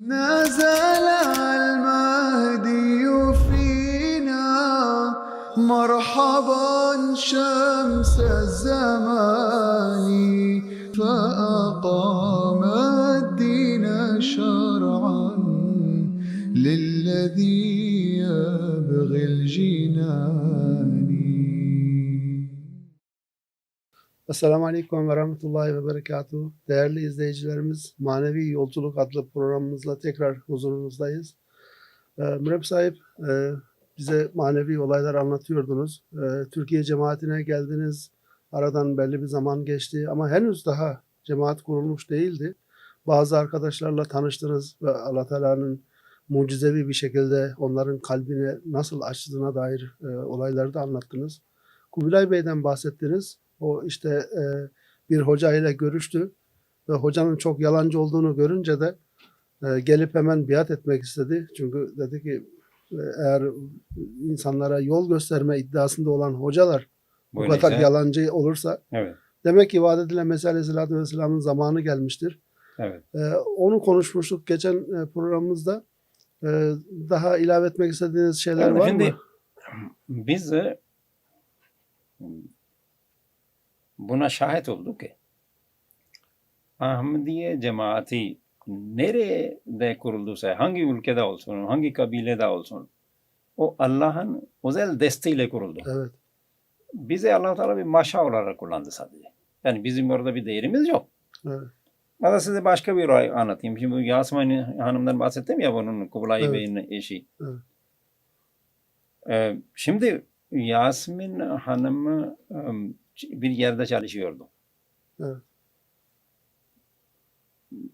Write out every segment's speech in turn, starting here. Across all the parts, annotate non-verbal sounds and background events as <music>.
نزل المهدي فينا مرحبا شمس الزمان فأقام الدين شرعا للذي يبغي الجنان. Esselamu Aleyküm ve Rahmetullahi ve Berekatuhu. Değerli izleyicilerimiz, Manevi Yolculuk adlı programımızla tekrar huzurunuzdayız. Ee, sahip, e, bize manevi olaylar anlatıyordunuz. Ee, Türkiye cemaatine geldiniz. Aradan belli bir zaman geçti ama henüz daha cemaat kurulmuş değildi. Bazı arkadaşlarla tanıştınız ve Allah Teala'nın mucizevi bir şekilde onların kalbine nasıl açtığına dair e, olayları da anlattınız. Kubilay Bey'den bahsettiniz. O işte e, bir hoca ile görüştü ve hocanın çok yalancı olduğunu görünce de e, gelip hemen biat etmek istedi. Çünkü dedi ki e, eğer insanlara yol gösterme iddiasında olan hocalar bu Böylece- kadar yalancı olursa Evet, demek ki vaat edilen Mesih Aleyhisselatü Vesselam'ın zamanı gelmiştir. evet. E, onu konuşmuştuk geçen e, programımızda. E, daha ilave etmek istediğiniz şeyler Yani var şimdi mı? biz e, buna şahit olduk ki Ahmediye cemaati nerede kurulduysa, hangi ülkede olsun, hangi kabilede olsun, o Allah'ın özel desteğiyle kuruldu. Evet. Bize allah Teala bir maşa olarak kullandı sadece. Yani bizim orada bir değerimiz yok. Evet. De size başka bir olay anlatayım. Şimdi Yasemin Hanım'dan bahsettim ya bunun Kubilay Evet. Bey'in eşi. Evet. Ee, şimdi Yasemin Hanım'ı em, bir yerde çalışıyordu. Evet.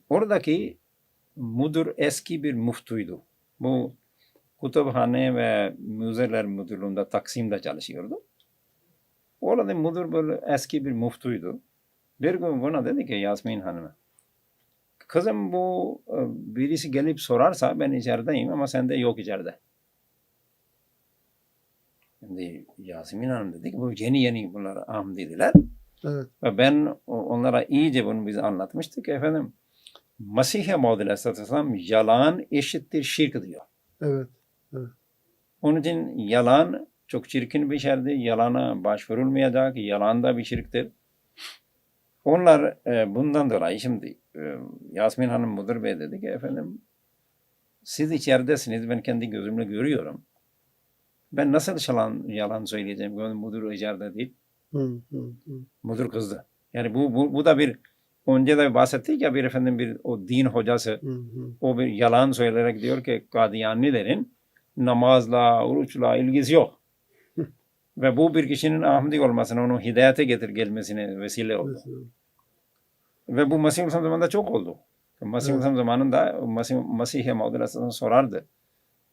Oradaki müdür eski bir muftuydu. Bu kütüphane ve müzeler müdürlüğünde Taksim'de çalışıyordu. Orada müdür böyle eski bir muftuydu. Bir gün buna dedi ki Yasmin Hanım'a Kızım bu e, birisi gelip sorarsa ben içerideyim ama sen de yok içeride. Şimdi Yasemin Hanım dedi ki bu yeni yeni bunlar am dediler. Evet. Ve ben onlara iyice bunu bize anlatmıştık. Efendim Mesih-i Maud Aleyhisselam yalan eşittir şirk diyor. Evet. Onun için yalan çok çirkin bir şeydir. Yalana başvurulmayacak. Yalan da bir şirktir. Onlar e, bundan dolayı şimdi e, Yasmin Hanım Müdür Bey dedi ki efendim siz içeridesiniz ben kendi gözümle görüyorum. Ben nasıl yalan, yalan söyleyeceğim? Gönül müdür içeride değil. Hı, hı, hı. Müdür kızdı. Yani bu, bu, bu da bir önce de bahsettik ya bir efendim bir o din hocası Hı, hı. o bir yalan söyleyerek diyor ki Kadiyanilerin namazla, oruçla ilgisi yok. <laughs> Ve bu bir kişinin Ahmedi olmasına, onun hidayete getir gelmesine vesile oldu. Mesela. Ve bu Mesih Aleyhisselam zamanında çok oldu. Mesih. Aleyhisselam zamanında Mesih, Mesih'e Maud Aleyhisselam sorardı.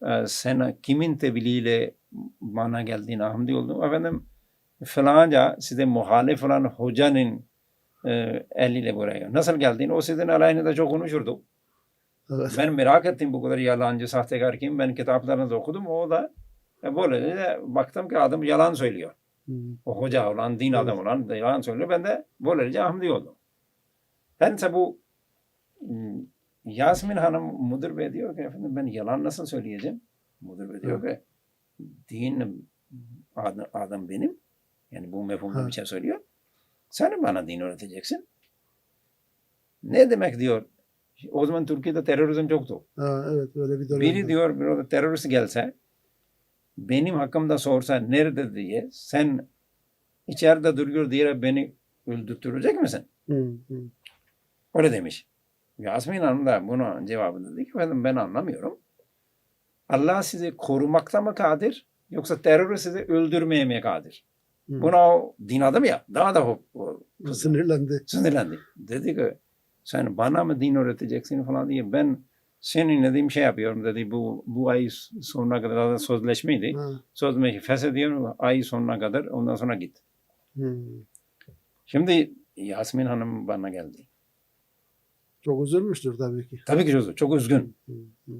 "Ee, Sen kimin tebliğiyle bana geldiğin Ahmedi oldun? Efendim falanca size muhalif olan hocanın e, eliyle buraya. Nasıl geldin? O sizin aleyhine çok konuşurdu. Evet. Ben merak ettim bu kadar yalancı, sahtekar kim. Ben kitaplarını da okudum. O da e, böyle de baktım ki adam yalan söylüyor. Hı. O hoca olan, din Evet. adamı olan da yalan söylüyor. Ben de böylece Ahmedi oldum. Bense bu m, Yasmin Hanım müdür bey diyor ki efendim ben yalan nasıl söyleyeceğim? Müdür bey diyor ki din adam, adam benim. Yani bu mefhumda bir şey söylüyor. Sen bana din öğreteceksin. Ne demek diyor? O zaman Türkiye'de terörizm çoktu. Ha, evet öyle bir dönem. Biri diyor bir orada terörist gelse benim hakkımda sorsa nerede diye sen içeride duruyor diye beni öldürtecek misin? Hı, hı. Öyle demiş. Yasmin Hanım da buna cevabı dedi ki efendim ben anlamıyorum. Allah sizi korumakta mı kadir yoksa terörü sizi öldürmeye mi kadir? Hı. Buna o din adamı ya daha da o, o sinirlendi. sinirlendi. Dedi ki sen bana mı din öğreteceksin falan diye ben senin dediğim şey yapıyorum dedi. Bu, bu ay sonuna kadar da sözleşmeydi. Ha. Sözleşmeyi feshediyorum ay sonuna kadar ondan sonra git. Hı. Şimdi Yasmin Hanım bana geldi. Çok üzülmüştür tabii ki. Tabii ki çok üzgün. Hı, hı.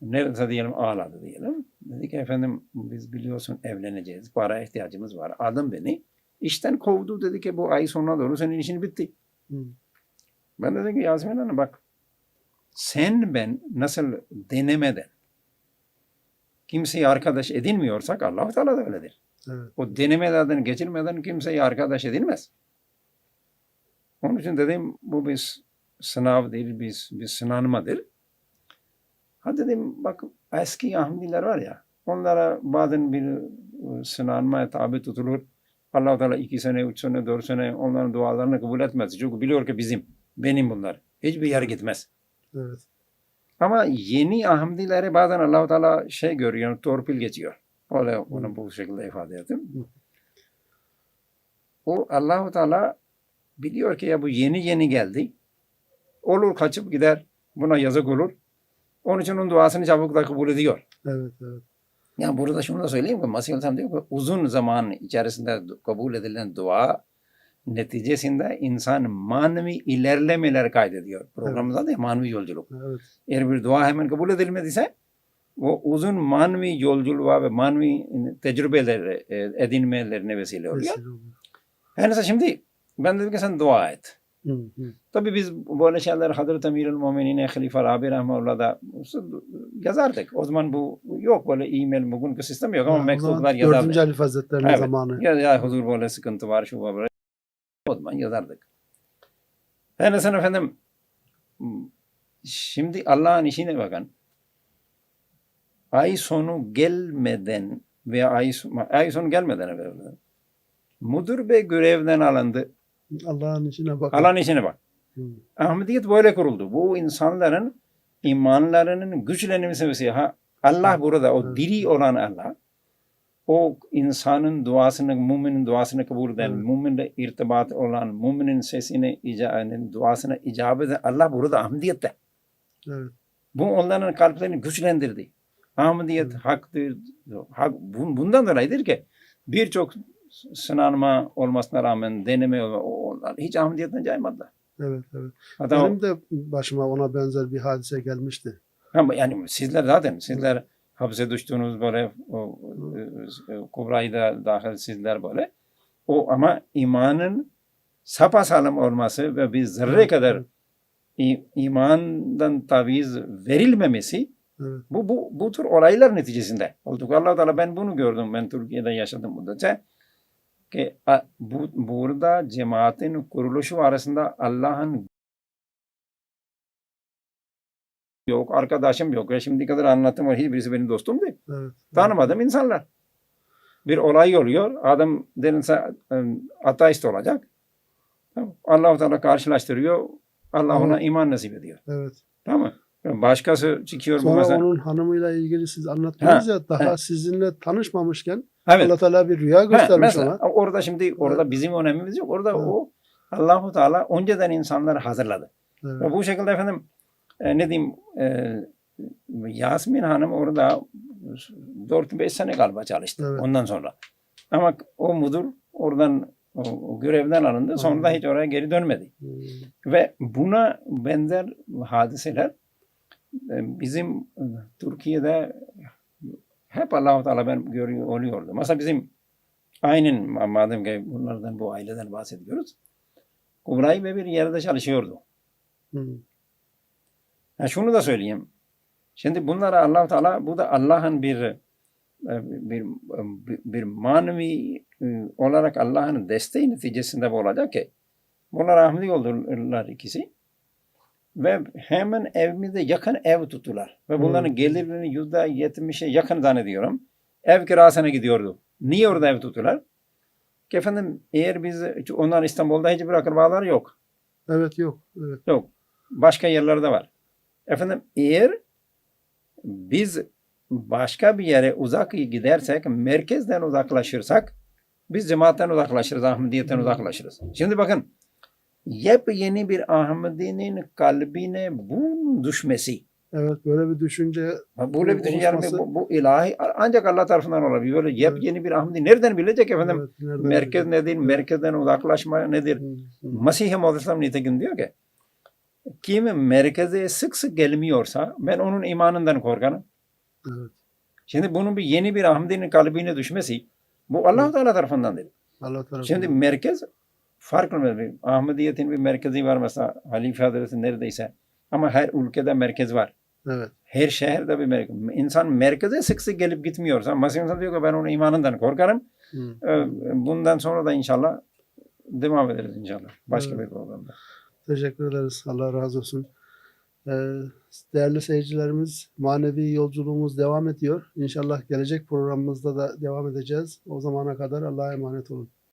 Neredeyse diyelim ağladı diyelim. Dedi ki efendim biz biliyorsun evleneceğiz. Para ihtiyacımız var. Adam beni işten kovdu. Dedi ki bu ay sonuna doğru senin işin bitti. Hı. Ben dedim ki Yasmin Hanım bak sen ben nasıl denemeden kimseyi arkadaş edinmiyorsak Allah Teala da öyledir. Evet. O denemelerden geçirmeden kimseyi arkadaş edilmez. Onun için dedim bu bir sınav değil, bir, bir sınanmadır. Ha dedim bak eski Ahmediler var ya onlara bazen bir e, sınanmaya tabi tutulur. allah Teala iki sene, üç sene, dört sene onların dualarını kabul etmez. Çünkü biliyor ki bizim, benim bunlar. Hiçbir yere gitmez. Evet. Ama yeni Ahmedilere bazen allah Teala şey görüyor, torpil geçiyor. Öyle onu bu şekilde ifade ettim. O Allahu Teala biliyor ki ya bu yeni yeni geldi. Olur kaçıp gider. Buna yazık olur. Onun için onun duasını çabuk da kabul ediyor. Evet. Evet. Yani burada şunu da söyleyeyim ki Masih Aleyhisselam diyor ki uzun zaman içerisinde kabul edilen dua neticesinde insan manevi ilerlemeler kaydediyor. Programımızda da manevi yolculuk. Evet. Eğer bir dua hemen kabul edilmediyse o uzun manevi yolculuğa ve manevi tecrübeler e, edinmelerine vesile oluyor. Vesile oluyor. Her neyse şimdi ben dedim ki sen dua et. Tabii biz böyle şeyler Hazreti Emirül Muminine Halife Rabi Rahmanullah da yazardık. O zaman bu yok böyle e-mail bugünkü sistem yok ama Ha, mektuplar Dördüncü yazardık. Halif Hazretleri'nin Evet. zamanı. Ya, ya huzur böyle sıkıntı var şu var böyle. O zaman yazardık. Her neyse efendim şimdi Allah'ın işine bakın. Ay sonu gelmeden veya ay, ay sonu gelmeden evvel müdür bey görevden alındı. Allah'ın içine bak. Allah'ın işine bak. Hı. Ahmediyet böyle kuruldu. Bu insanların imanlarının güçlenmesi. Ha, Allah burada, o diri olan Allah, o insanın duasını, müminin duasını kabul eden, Evet. müminle irtibat olan, müminin sesini, ica- duasına icabet eden Allah burada Ahmediyet'te. Evet. Bu onların kalplerini güçlendirdi. Ahmediyet Evet. haktır. Hak, bun- bundan dolayıdır ki birçok sınanma olmasına rağmen deneme onlar hiç Ahmediyet'ten caymadılar. Evet. Evet. Hatta o- Benim de başıma ona benzer bir hadise gelmişti. Ama yani sizler zaten sizler hapse düştüğünüz böyle o, e, e, Kubra'yı da dahil sizler böyle. O ama imanın sapasağlam olması ve bir zerre Evet, kadar evet. i- imandan taviz verilmemesi Evet. bu, bu, bu tür olaylar neticesinde oldu. allah Teala ben bunu gördüm. Ben Türkiye'de yaşadım müddetçe. Ki bu, burada cemaatin kuruluşu arasında Allah'ın yok, arkadaşım yok. Ya şimdi kadar anlattım var. Hiçbirisi benim dostum değil. Evet. Tanımadığım insanlar. Bir olay oluyor. Adam derinse ateist olacak. Tamam. Allah-u Teala karşılaştırıyor. Allah ona Evet. iman nasip ediyor. Evet. Tamam mı? Başkası çıkıyor Sonra mesela. onun hanımıyla ilgili siz anlattınız ya daha he. sizinle tanışmamışken Evet. Allah Teala bir rüya Ha, göstermiş mesela ona. orada şimdi orada bizim önemimiz yok. Orada Evet. o Allahu Teala önceden insanları hazırladı. Evet. Ve bu şekilde efendim e, ne diyeyim e, Yasmin Hanım orada 4-5 sene galiba çalıştı Evet. ondan sonra. Ama o müdür oradan o, o görevden alındı. Sonra da hiç oraya geri dönmedi. Hmm. Ve buna benzer hadiseler bizim e, Türkiye'de hep Allah-u Teala ben görüyor oluyordu. Mesela bizim aynen ma- madem ki bunlardan bu aileden bahsediyoruz. Kubra'yı ve bir yerde çalışıyordu. Hmm. Ha, şunu da söyleyeyim. Şimdi bunlara Allah Teala bu da Allah'ın bir e, bir bir, manevi e, olarak Allah'ın desteği neticesinde bu olacak ki bunlar Ahmedi oldular ikisi ve hemen evimizde yakın ev tuttular ve bunların Hmm. gelirlerinin yüzde yetmişe yakın zannediyorum ev kirasına gidiyordu. Niye orada ev tuttular? Ki efendim eğer biz onlar İstanbul'da hiçbir akrabaları yok. Evet yok. Evet. Yok. Başka yerlerde var. Efendim eğer biz başka bir yere uzak gidersek, merkezden uzaklaşırsak biz cemaatten uzaklaşırız, Ahmediyetten Hmm. uzaklaşırız. Şimdi bakın yepyeni bir Ahmedi'nin kalbine bunun düşmesi. Evet böyle bir düşünce Böyle bir düşünce yani bu, bu ilahi ancak Allah tarafından olabilir. Böyle yepyeni bir Ahmedi nereden bilecek efendim? evet, nereden Merkez bilecek? nedir? Merkezden uzaklaşma nedir? Mesih-i Muazzam nitekim diyor ki kim merkeze sık sık gelmiyorsa ben onun imanından korkarım. Evet. Şimdi bunun bir yeni bir Ahmedi'nin kalbine düşmesi bu allah Teala tarafından değil. Allah tarafından. Şimdi merkez farklı bir Ahmediyetin bir merkezi var mesela Halife Hazreti neredeyse Ama her ülkede merkez var. Evet. Her şehirde bir merkez. İnsan merkeze sık sık gelip gitmiyor. Mesela insan diyor ki ben onun imanından korkarım. Hı. Ee, Bundan sonra da inşallah devam ederiz inşallah. Başka Evet. bir programda. Teşekkür ederiz. Allah razı olsun. Ee, değerli seyircilerimiz, manevi yolculuğumuz devam ediyor. İnşallah gelecek programımızda da devam edeceğiz. O zamana kadar Allah'a emanet olun.